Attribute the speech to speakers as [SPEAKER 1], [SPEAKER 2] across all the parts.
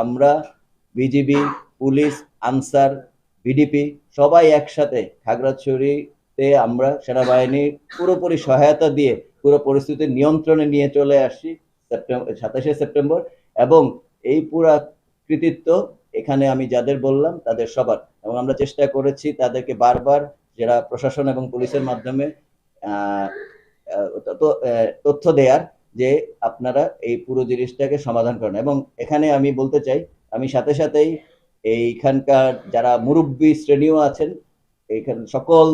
[SPEAKER 1] আমরা BGB, police, answer, BDP সবাই একসাথে খাগড়াছড়িতে আমরা সেনাবাহিনী পুরোপুরি সহায়তা দিয়ে পুরো পরিস্থিতি নিয়ন্ত্রণে নিয়ে চলে আসছি সেপ্টেম্বর সাতাশে সেপ্টেম্বর এবং এই পুরা কৃতিত্ব এখানে আমি যাদের বললাম তাদের সবার এবং আমরা চেষ্টা করেছি তাদেরকে বারবার যারা প্রশাসন এবং পুলিশের মাধ্যমে তথ্য দেয়ার যে আপনারা এই পুরো জিনিসটাকে সমাধান করেন। এবং এখানে আমি বলতে চাই, আমি সাথে সাথেই এইখানকার যারা মুরব্বী শ্রেণীও আছেন, এইখানে সকল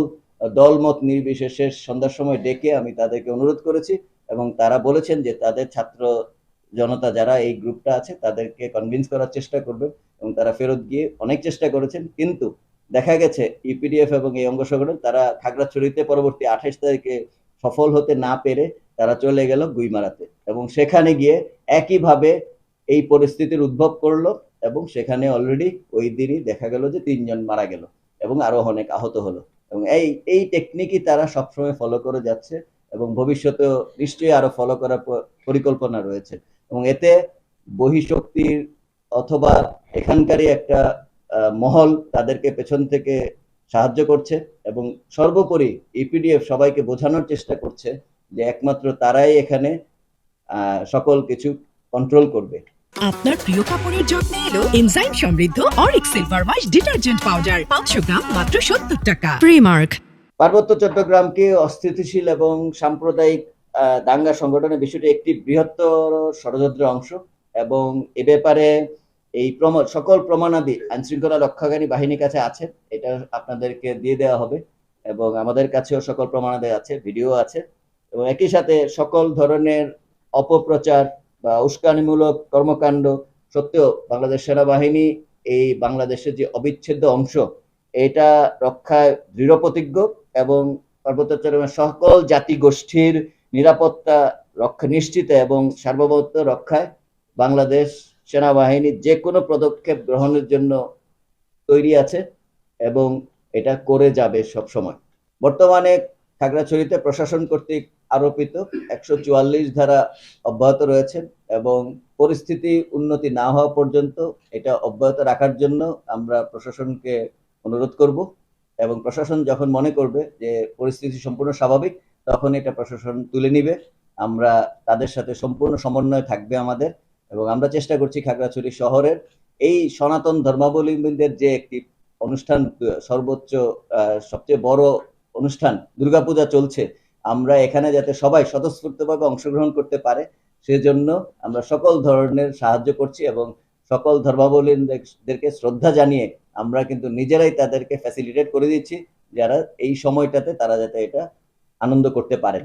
[SPEAKER 1] দলমত নির্বিশেষে সন্ধ্যার সময় ডেকে আমি তাদেরকে অনুরোধ করেছি এবং তারা বলেছেন যে তাদের ছাত্র জনতা যারা এই গ্রুপটা আছে তাদেরকে কনভিন্স করার চেষ্টা করবেন এবং তারা ফেরত গিয়ে অনেক চেষ্টা করেছেন। কিন্তু দেখা গেছে ইপিডিএফ এবং এই অঙ্গ সংগঠন তারা খাগড়াছড়িতে পরবর্তী আঠাশ তারিখে সফল হতে না পেরে তারা চলে গেল গুইমারাতে এবং সেখানে গিয়ে একইভাবে এই পরিস্থিতির উদ্ভব করল এবং সেখানে অলরেডি ওই দিনই দেখা গেল যে তিনজন মারা গেল এবং আরও অনেক আহত হলো। এবং এই এই টেকনিকই তারা সবসময় ফলো করে যাচ্ছে এবং ভবিষ্যতেও নিশ্চয়ই আরও ফলো করার পরিকল্পনা রয়েছে। এবং এতে বহিঃশক্তির অথবা এখানকারই একটা মহল তাদেরকে পেছন থেকে সাহায্য করছে এবং সর্বোপরি ইপিডিএফ সবাইকে বোঝানোর চেষ্টা করছে যে একমাত্র তারাই এখানে আহ, সকল কিছু কন্ট্রোল করবে।
[SPEAKER 2] আপনার প্রিয় কাপড়ের যত্নে এলো এনজাইম সমৃদ্ধ অরিক সিলভার ওয়াশ ডিটারজেন্ট পাউডার পাঁচশো গ্রাম মাত্র সত্তর টাকা। প্রিমার্ক
[SPEAKER 1] পার্বত্য চট্টগ্রামকে অস্থিতিশীল এবং সাম্প্রদায়িক আহ, দাঙ্গা সংগঠনের বিষয়টি একটি বৃহত্তর ষড়যন্ত্রের অংশ এবং এ ব্যাপারে এই প্রমাণ সকল প্রমাণাদি আইন শৃঙ্খলা রক্ষাকারী বাহিনীর কাছে আছে এটা আপনাদেরকে দিয়ে দেওয়া হবে এবং আমাদের কাছেও সকল প্রমাণাদি আছে ভিডিও আছে। এবং একই সাথে সকল ধরনের অপপ্রচার বা উস্কানিমূলক কর্মকাণ্ড সত্ত্বেও বাংলাদেশ সেনাবাহিনী এই বাংলাদেশের যে অবিচ্ছেদ্য অংশ, এটা রক্ষায় দৃঢ় প্রতিজ্ঞ এবং পার্বত্য সকল জাতি গোষ্ঠীর নিরাপত্তা রক্ষা নিশ্চিত এবং সার্বভৌমত্ব রক্ষায় বাংলাদেশ সেনাবাহিনী যে কোনো পদক্ষেপ গ্রহণের জন্য তৈরি আছে এবং এটা করে যাবে সব সময় বর্তমানে খাগড়াছড়িতে প্রশাসন কর্তৃক আরোপিত একশো চুয়াল্লিশ ধারা অব্যাহত রয়েছে এবং পরিস্থিতি উন্নতি না হওয়া পর্যন্ত এটা অব্যাহত রাখার জন্য আমরা প্রশাসনকে অনুরোধ করব এবং প্রশাসন যখন মনে করবে যে পরিস্থিতি সম্পূর্ণ স্বাভাবিক, তখন এটা প্রশাসন তুলে নিবে। আমরা তাদের সাথে সম্পূর্ণ সমন্বয় থাকবে আমাদের এবং আমরা চেষ্টা করছি খাগড়াছড়ি শহরের এই সনাতন ধর্মাবলম্বীদের যে একটি অনুষ্ঠান, সর্বোচ্চ সবচেয়ে বড় অনুষ্ঠান, দুর্গাপূজা চলছে, আমরা এখানে যাতে সবাই স্বতঃস্ফূর্তভাবে অংশগ্রহণ করতে পারে, সেজন্য আমরা সকল ধরনের সাহায্য করছি এবং সকল ধর্মাবলীদেরকে শ্রদ্ধা জানিয়ে আমরা কিন্তু নিজেরাই তাদেরকে ফ্যাসিলিটেট করে দিচ্ছি, যারা এই সময়টাতে তারা যাতে এটা আনন্দ করতে পারেন।